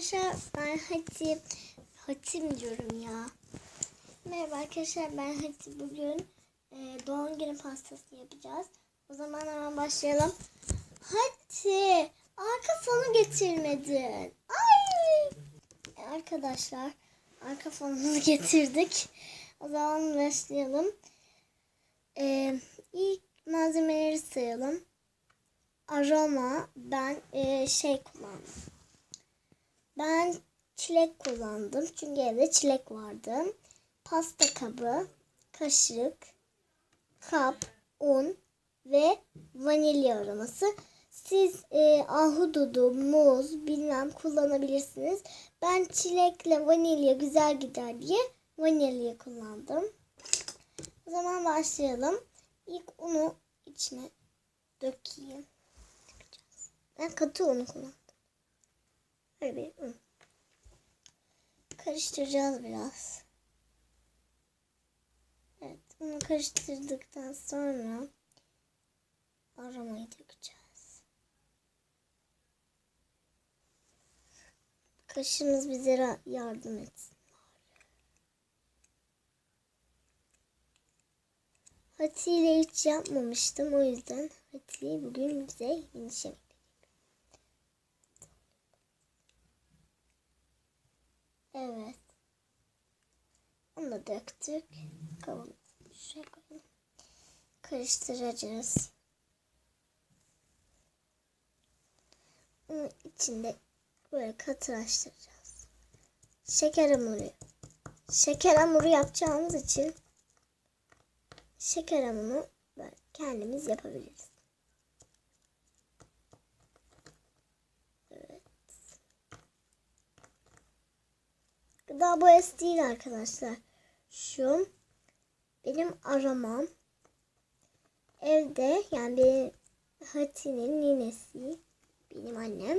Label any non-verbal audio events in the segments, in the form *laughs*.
arkadaşlar ben Hati. Hatim diyorum ya. Merhaba arkadaşlar ben Hati. Bugün e, doğum günü pastası yapacağız. O zaman hemen başlayalım. Hati arka fonu getirmedin. Ay. E, arkadaşlar arka fonumuzu *laughs* getirdik. O zaman başlayalım. E, ilk malzemeleri sayalım. Aroma ben e, şey kullandım. Ben çilek kullandım. Çünkü evde çilek vardı. Pasta kabı, kaşık, kap, un ve vanilya aroması. Siz e, ahududu, muz bilmem kullanabilirsiniz. Ben çilekle vanilya güzel gider diye vanilya kullandım. O zaman başlayalım. İlk unu içine dökeyim. Ben katı unu kullandım. Un. Karıştıracağız biraz. Evet, bunu karıştırdıktan sonra aromayı dökeceğiz. Kaşığımız bize yardım etsin. Hati ile hiç yapmamıştım. O yüzden Hati bugün bize yeni Evet. Onu da döktük. Koyalım. Karıştıracağız. Onu içinde böyle katılaştıracağız. Şeker hamuru. Şeker hamuru yapacağımız için şeker hamuru böyle kendimiz yapabiliriz. Gıda boyası değil arkadaşlar. Şu benim aramam. Evde yani benim Hati'nin ninesi benim annem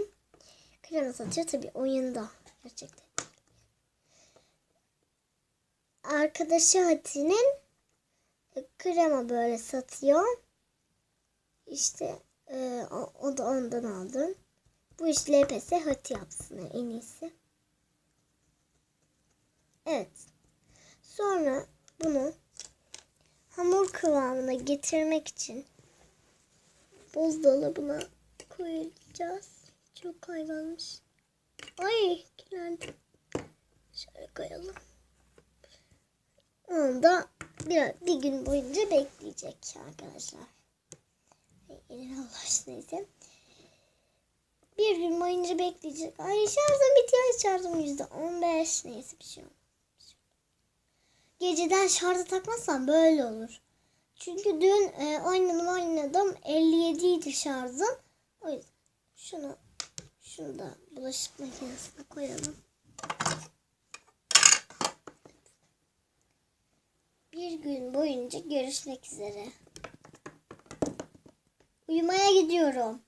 krema satıyor tabi oyunda gerçekten. Arkadaşı Hati'nin krema böyle satıyor. İşte e, o, o da ondan aldım. Bu iş LPS Hati yapsın en iyisi. Evet. Sonra bunu hamur kıvamına getirmek için buzdolabına koyacağız. Çok kayganmış. Ay kirlendim. Şöyle koyalım. Onu da bir, bir gün boyunca bekleyecek arkadaşlar. Elime ulaştı neyse. Bir gün boyunca bekleyecek. Ay şarjım bitiyor. Şarjım yüzde on beş. Neyse bir şey olmaz. Geceden şarjı takmazsam böyle olur. Çünkü dün e, oynadım oynadım 57 idi şarjım. O yüzden şunu şunu da bulaşık makinesine koyalım. Bir gün boyunca görüşmek üzere. Uyumaya gidiyorum.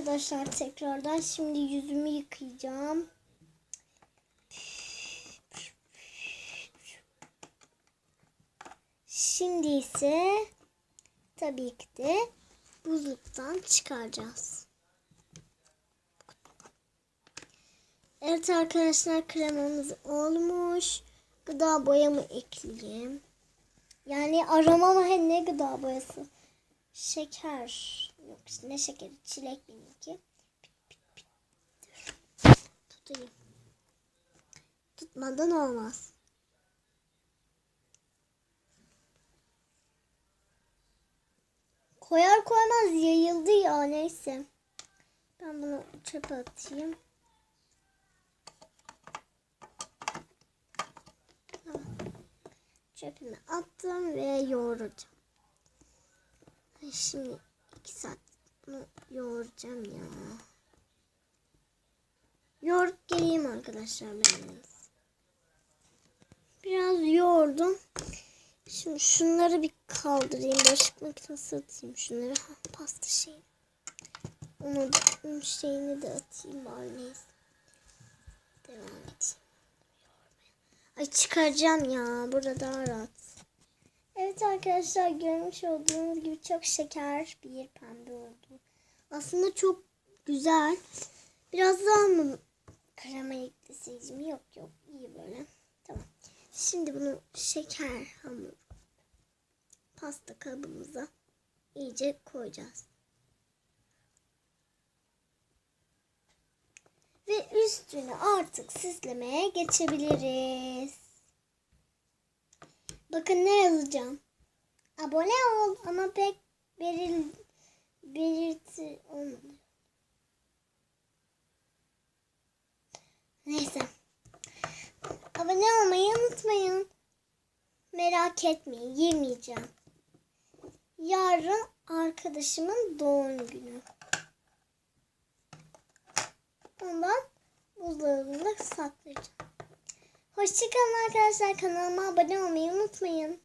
Arkadaşlar tekrardan. Şimdi yüzümü yıkayacağım. Şimdi ise tabii ki de buzluktan çıkaracağız. Evet arkadaşlar kremamız olmuş. Gıda boyamı ekleyeyim. Yani aroma mı ne gıda boyası? Şeker. Yok işte ne şekeri? Çilek benimki. Tutayım. Tutmadan olmaz. Koyar koymaz yayıldı ya neyse. Ben bunu çöpe atayım. Tamam. Attım ve yoğuracağım. Şimdi iki saat bunu yoğuracağım ya. Yoğurup geleyim arkadaşlar ben. Biraz yoğurdum. Şimdi şunları bir kaldırayım. Bulaşık makinesi atayım şunları. Ha, pasta şeyi. Onu da, şeyini de atayım bari neyse. Devam edeyim. Ay çıkaracağım ya. Burada daha rahat. Evet arkadaşlar görmüş olduğunuz gibi çok şeker bir pembe oldu. Aslında çok güzel. Biraz daha mı krema ekleseydim? Yok yok iyi böyle. Tamam. Şimdi bunu şeker hamur pasta kabımıza iyice koyacağız. Ve üstünü artık süslemeye geçebiliriz. Bakın ne yazacağım. Abone ol ama pek beril, belirti olmadı. Neyse. Abone olmayı unutmayın. Merak etmeyin yemeyeceğim. Yarın arkadaşımın doğum günü. Ondan buzdolabında saklayacağım. Hoşçakalın arkadaşlar. Kanalıma abone olmayı unutmayın.